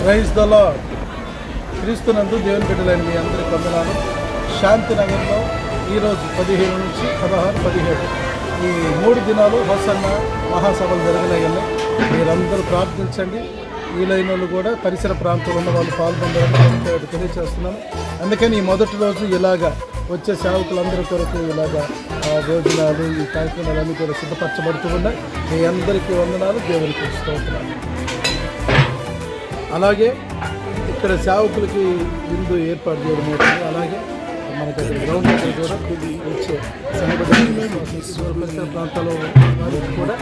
Praise the lord క్రీస్తునందు దేవుని బిడ్డలైన మీ అందరికి వందనాలు. శాంతినగర్లో ఈరోజు పదిహేను నుంచి పదహారు పదిహేడు. ఈ మూడు దినాలు హోసన్న మహాసభలు జరిగినాయని మీరందరూ ప్రార్థించండి. ఈ వాళ్ళు కూడా పరిసర ప్రాంతంలో ఉన్న వాళ్ళు పాల్గొందారని నేను తెలియజేస్తున్నాను. అందుకని ఈ మొదటి రోజు ఇలాగా వచ్చే సేవకులందరి కొరకు ఇలాగా భోజనాలు ఈ కార్యక్రమాలన్నీ కూడా సిద్ధపరచబడుతూ ఉన్నాయి. మీ అందరికీ వందనాలు దేవునికి స్తోత్రాలు. అలాగే ఇక్కడ సేవకులకి విందు ఏర్పాటు చేయడం అవుతుంది. అలాగే మనకి అక్కడ గ్రౌండ్ దగ్గర కూడా వచ్చే సంఘటన పరిసర ప్రాంతాల్లో కూడా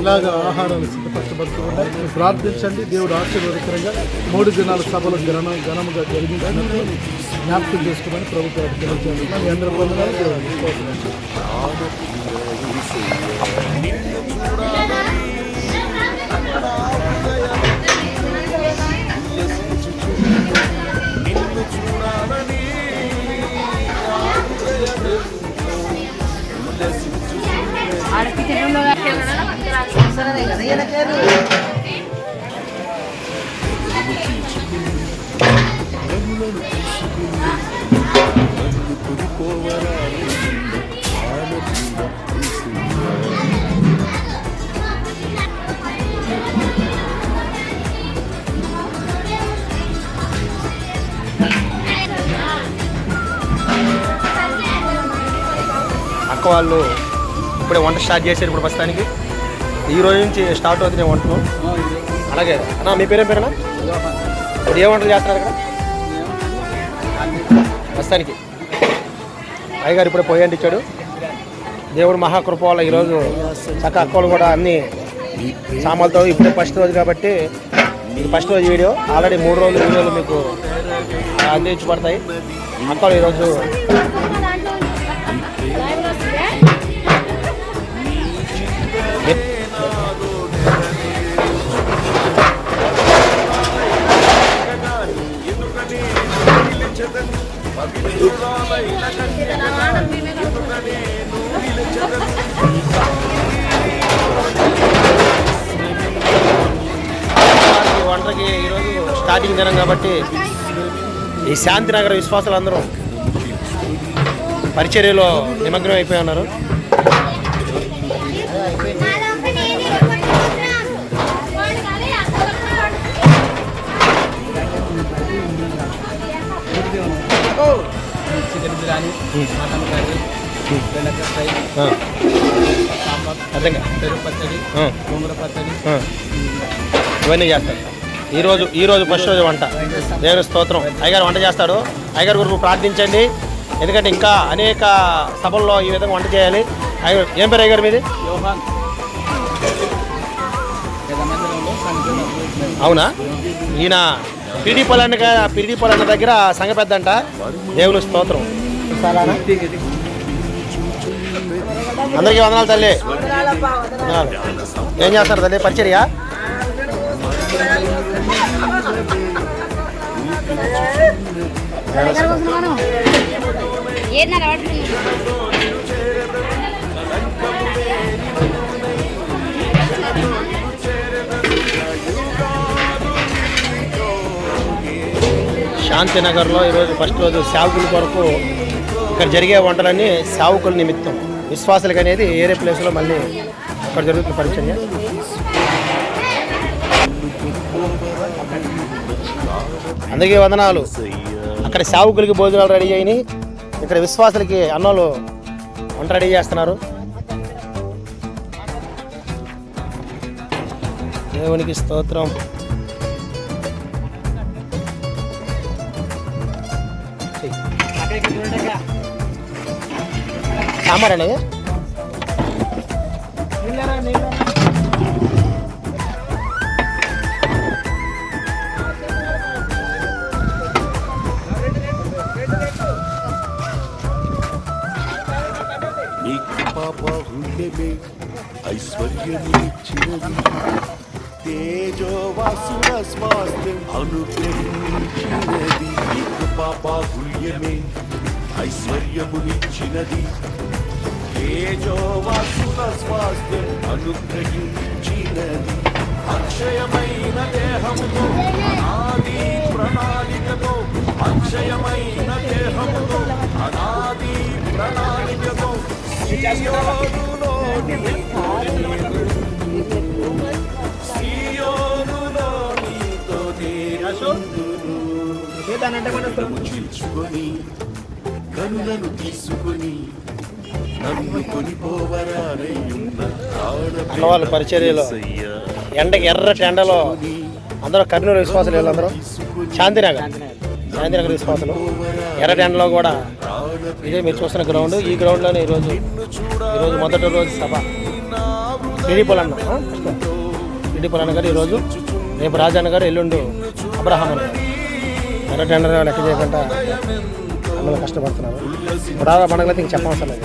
ఇలాగ ఆహారాలు సిద్ధపరచబడుతూ ఉన్నాయి. ప్రార్థించండి. దేవుడు ఆశీర్వాదకరంగా మూడు దినాల సభలు ఘన ఘనముగా జరిగిందని జ్ఞాపకం చేసుకోమని ప్రభుత్వం తెలియజేస్తున్నాం. మీ అందరూ అక్క వాళ్ళు ఇప్పుడే వంట స్టార్ట్ చేశారు ఇప్పుడు ప్రస్తుతానికి. ఈ రోజు నుంచి స్టార్ట్ అవుతుంది నేను వంటలు అలాగే. అన్న మీ పేరేం పేరేనా ఇప్పుడు ఏ వంటలు చేస్తున్నారు అక్కడ ప్రస్తుతానికి. అయ్యగారు ఇప్పుడే పొయ్యి ఇచ్చాడు దేవుడు మహాకృప వల్ల ఈరోజు చక్క అక్కలు కూడా అన్ని సామాన్లతో ఇప్పుడే ఫస్ట్ రోజు కాబట్టి ఇది ఫస్ట్ రోజు వీడియో. ఆల్రెడీ మూడు రోజులు వీడియోలు మీకు అందించబడతాయి. అక్కలు ఈరోజు వంటకి ఈరోజు స్టార్టింగ్ దినం కాబట్టి ఈ శాంతినగర్ విశ్వాసాలు అందరూ పరిచర్యలో నిమగ్నం అయిపోయి ఉన్నారు. చికెన్ బిర్యానీ మటన్ కర్రీ బెండకాయ ఫ్రై ఆ, సాంబార్ అర్థంగా పెరుగు పచ్చడి ఆ, గోంగూర పచ్చడి. ఆ. ఇవన్నీ చేస్తారు. ఈరోజు ఈరోజు ఫస్ట్ రోజు వంట. దేవుని స్తోత్రం. అయ్యగారు వంట చేస్తాడు. అయ్యగారు గురించి ప్రార్థించండి. ఎందుకంటే ఇంకా అనేక సభల్లో ఈ విధంగా వంట చేయాలి. అయ్యగారు ఏం పేరు అయ్యగారు మీది? అవునా? ఈయన పిడి పొలన్న పిడి పొలన్న దగ్గర సంఘ పెద్దంట. దేవుని స్తోత్రం. అందరికీ వందనాలు తల్లి. ఏం చేస్తారు తల్లి? పరిచర్య శాంతినగర్లో ఈరోజు ఫస్ట్ రోజు సేవకుల కొరకు ఇక్కడ జరిగే వంటలన్నీ సేవకుల నిమిత్తం. విశ్వాసులకు అనేది ఏరే ప్లేస్లో మళ్ళీ ఇక్కడ జరుగుతున్న పరిచర్య అందుకే వందనాలు. అక్కడ సేవకులకి భోజనాలు రెడీ అయినాయి. ఇక్కడ విశ్వాసులకి అన్నోళ్ళు వంట రెడీ చేస్తున్నారు. దేవునికి స్తోత్రం. సాంబార్ అనేది నీకు పాప హృదయమే ఐశ్వర్యమిచ్చినది తేజోవాసుల స్వాస్థ్యం అనుగ్రహించినది. నీకు పాప హృదయమే ఐశ్వర్యమునిచ్చినది తేజోవాసుల స్వాస్థ్యం అనుగ్రహించినది. అక్షయమైన దేహముతో అనాది అక్షయమైన దేహముతో అనాది ప్రణాళికతో కనులను తీసుకొని అన్నవాళ్ళ పరిచర్యలో ఎండకి ఎర్రటి ఎండలో అందరూ కర్నూలు విశ్వాసులు వీళ్ళందరూ. శాంతినగర్. శాంతినగర్ విశ్వాసులు. ఎర్రటి ఎండలో కూడా ఇదే మీరు చూస్తున్న గ్రౌండ్. ఈ గ్రౌండ్లోనే ఈరోజు ఈరోజు మొదటి రోజు సభ. టీడీపీలన్న టీడీపీలన్న గారు ఈరోజు రేపు రాజన్న గారు ఎల్లుండు అబ్రహాం అన్న గారు. ఎర్రటి ఎండ లెక్క చేయకుండా అందరూ కష్టపడుతున్నారు. ఇప్పుడు పండుగలైతే ఇంక చెప్పవసరం లేదు.